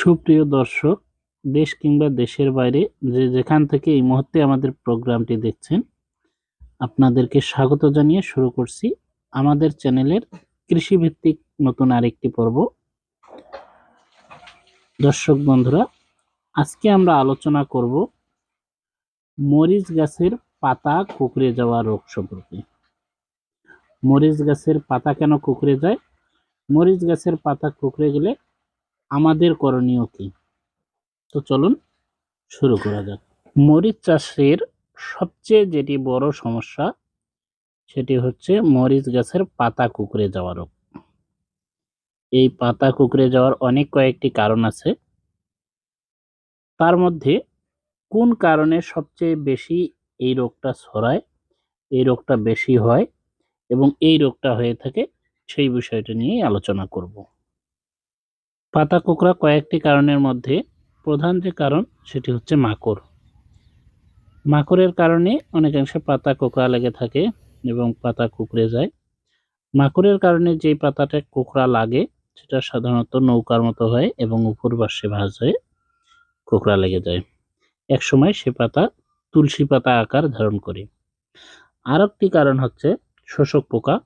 সুপ্রিয় দর্শক, দেশ কিংবা দেশের বাইরে যে যেখান থেকে এই মুহূর্তে আমাদের প্রোগ্রামটি দেখছেন, আপনাদেরকে স্বাগত জানিয়ে শুরু করছি আমাদের চ্যানেলের কৃষিভিত্তিক নতুন আরেকটি পর্ব। দর্শক বন্ধুরা, আজকে আমরা আলোচনা করব মরিচ গাছের পাতা কুকড়ে যাওয়া রোগ সম্পর্কে। মরিচ গাছের পাতা কেন কুকড়ে যায়? মরিচ গাছের পাতা কুকড়ে গেলে আমাদের করণীয় কি? তো চলুন শুরু করা যাক। মরিচ চাষের সবচেয়ে যেটি বড় সমস্যা, সেটি হচ্ছে মরিচ গাছের পাতা কুকড়ে যাওয়া রোগ। এই পাতা কুকড়ে যাওয়ার অনেক কয়েকটি কারণ আছে। তার মধ্যে কোন কারণে সবচেয়ে বেশি এই রোগটা ছড়ায়, এই রোগটা বেশি হয় এবং এই রোগটা হয়ে থাকে, সেই বিষয়টা নিয়েই আলোচনা করব। পাতা কুকড়া কয়েকটি কারণের মধ্যে প্রধান যে কারণ সেটি হচ্ছে মাকড়। মাকড়ের কারণে অনেকাংশে পাতা কোকড়া লেগে থাকে এবং পাতা কুকড়ে যায়। মাকড়ের কারণে যেই পাতাটা কোকড়া লাগে, সেটা সাধারণত নৌকার মতো হয় এবং উপর পাশে ভাঁজ হয়ে কোকড়া লেগে যায়। এক সময় সে পাতা তুলসী পাতা আকার ধারণ করে। আর একটি কারণ হচ্ছে শোষক পোকা,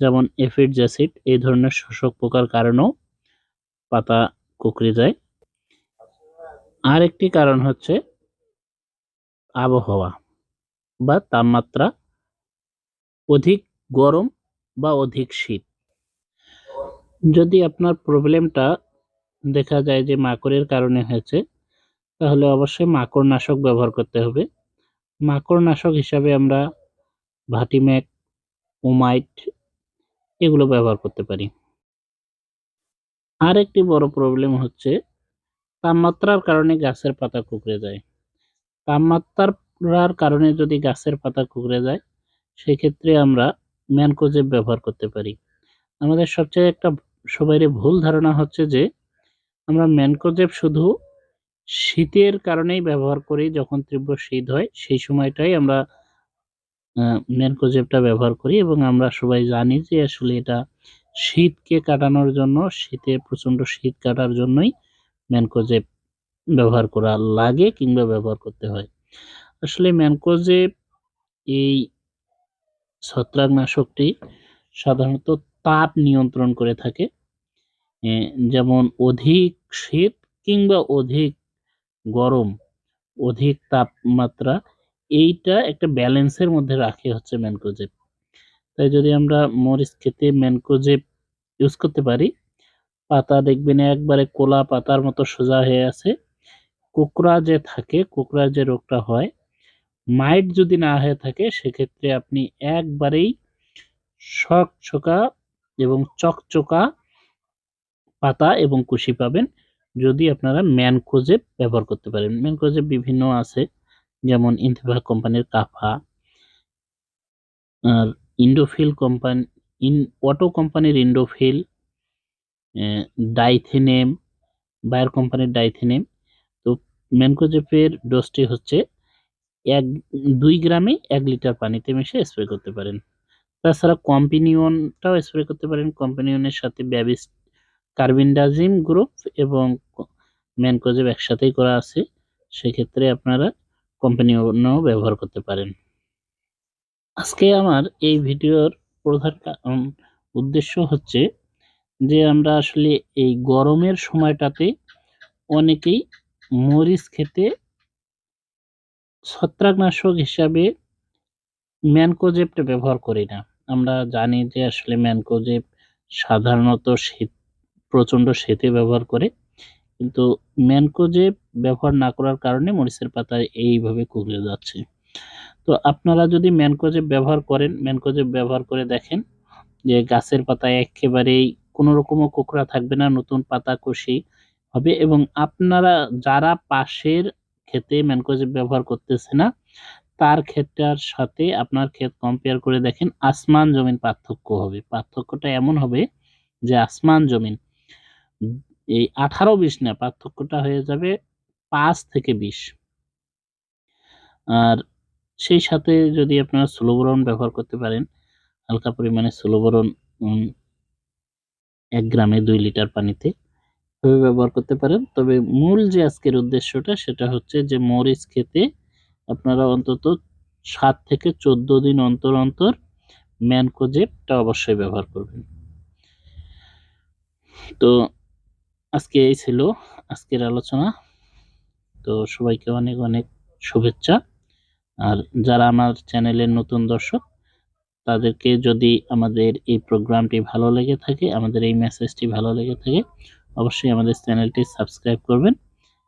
যেমন এফিড জ্যাসিড এই ধরনের শোষক পোকার কারণেও পাতা কুকড়ে যায়। আর একটি কারণ হচ্ছে আবহাওয়া বা তাপমাত্রা অধিক গরম বা অধিক শীত। যদি আপনার প্রবলেমটা দেখা যায় যে মাকড়ের কারণে হয়েছে, তাহলে অবশ্যই মাকড় নাশক ব্যবহার করতে হবে। মাকড় নাশক হিসাবে আমরা ভাটিম্যাক ওমাইট এগুলো ব্যবহার করতে পারি। আর একটি বড় প্রবলেম হচ্ছে, তাপমাত্রার কারণে গাছের পাতা কুকড়ে যায়। তাপমাত্রার কারণে যদি গাছের পাতা কুকড়ে যায়, সেক্ষেত্রে আমরা ম্যানকোজেব ব্যবহার করতে পারি। আমাদের সবচেয়ে একটা সবারই ভুল ধারণা হচ্ছে যে, আমরা ম্যানকোজেব শুধু শীতের কারণেই ব্যবহার করি, যখন তীব্র শীত হয়, সেই সময়টাই আমরা ম্যানকোজেবটা ব্যবহার করি এবং আমরা সবাই জানি যে আসলে এটা শীতকে কাটানোর জন্য, শীতে প্রচণ্ড শীত কাটার জন্যই ম্যানকোজেব ব্যবহার করা লাগে কিংবা ব্যবহার করতে হয়। আসলে ম্যানকোজেব এই ছত্রাকনাশকটি সাধারণত তাপ নিয়ন্ত্রণ করে থাকে। যেমন অধিক শীত কিংবা অধিক গরম, অধিক তাপমাত্রা, এইটা একটা ব্যালেন্সের মধ্যে রাখে হচ্ছে ম্যানকোজেব তাই যদি আমরা মরিচ খেতে ম্যানকোজেব ইউজ করতে পারি, পাতা দেখবেন একবারে কোলা পাতার মতো সোজা হয়ে আছে। কোকড়া যে থাকে কোকড়া যে রোগটা হয় মাইট যদি না হয়ে থাকে, সেক্ষেত্রে আপনি একবারেই ছকা এবং চকচকা পাতা এবং কুশি পাবেন, যদি আপনারা ম্যানকোজেব ব্যবহার করতে পারেন। ম্যানকোজেব বিভিন্ন আছে, যেমন ইনথেভা কোম্পানির কাফা, আর ইন্ডোফিল কোম্পানি, ইন, অটো কোম্পানির ইন্ডোফিল ডাইথেনেম, বায়ার কোম্পানির ডাইথেনেম। তো ম্যানকোজেপের ডোজটি হচ্ছে এক, দুই গ্রামে এক লিটার পানিতে মিশে স্প্রে করতে পারেন। তাছাড়া কম্পিনিয়নটাও স্প্রে করতে পারেন। কম্পিনিয়নের সাথে ব্যাবিস, কার্বিনডাজিম গ্রুপ এবং ম্যানকোজেব একসাথেই করা আছে। সেক্ষেত্রে আপনারা কম্পিনিয়নও ব্যবহার করতে পারেন। আজকে আমার এই ভিডিওর প্রধান উদ্দেশ্য হচ্ছে যে আমরা আসলে এই গরমের সময়টাতে অনেকেই মরিচ খেতে ছত্রাকনাশক হিসাবে ম্যানকোজেবটা ব্যবহার করি না। আমরা জানি যে আসলে ম্যানকোজেব সাধারণত শীত, প্রচণ্ড শীতে ব্যবহার করে, কিন্তু ম্যানকোজেব ব্যবহার না করার কারণে মরিচের পাতায় এইভাবে কুকড়ে যাচ্ছে। তো আপনারা যদি ম্যানকোজেব ব্যবহার করেন ম্যানকোজেব ব্যবহার করে দেখেন যে গাছের পাতায় একেবারেই কোনো রকমও কোকড়া থাকবে না, নতুন পাতা কষি হবে এবং আপনারা যারা পাশের ক্ষেতে ম্যানকোজেব ব্যবহার করতেছে না, তার ক্ষেতটার সাথে আপনার ক্ষেত কম্পেয়ার করে দেখেন, আসমান জমিন পার্থক্য হবে। পার্থক্যটা এমন হবে যে আসমান জমিন, এই আঠারো বিশ না, পার্থক্যটা হয়ে যাবে পাঁচ থেকে বিশ। আর সেই সাথে যদি আপনারা স্লোবরন ব্যবহার করতে পারেন, হালকা পরিমাণে স্লোবরন এক গ্রামে দুই লিটার পানিতে ভাবে ব্যবহার করতে পারেন। তবে মূল যে আজকের উদ্দেশ্যটা, সেটা হচ্ছে যে মরিচ খেতে আপনারা অন্তত সাত থেকে চোদ্দ দিন অন্তর অন্তর ম্যানকোজেবটা অবশ্যই ব্যবহার করবেন। তো আজকে এই ছিল আজকের আলোচনা। তো সবাইকে অনেক অনেক শুভেচ্ছা। আর যারা আমার চ্যানেলের নতুন দর্শক, তাদেরকে যদি আমাদের এই প্রোগ্রামটি ভালো লেগে থাকে, আমাদের এই মেসেজটি ভালো লেগে থাকে, অবশ্যই আমাদের চ্যানেলটি সাবস্ক্রাইব করবেন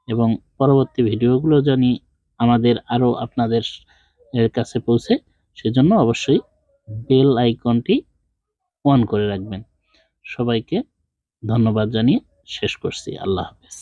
এবং পরবর্তী ভিডিওগুলো জানি আমাদের আরও আপনাদের এর কাছে পৌঁছে, সেজন্য অবশ্যই বেল আইকনটি অন করে রাখবেন। সবাইকে ধন্যবাদ জানিয়ে শেষ করছি। আল্লাহ হাফেজ।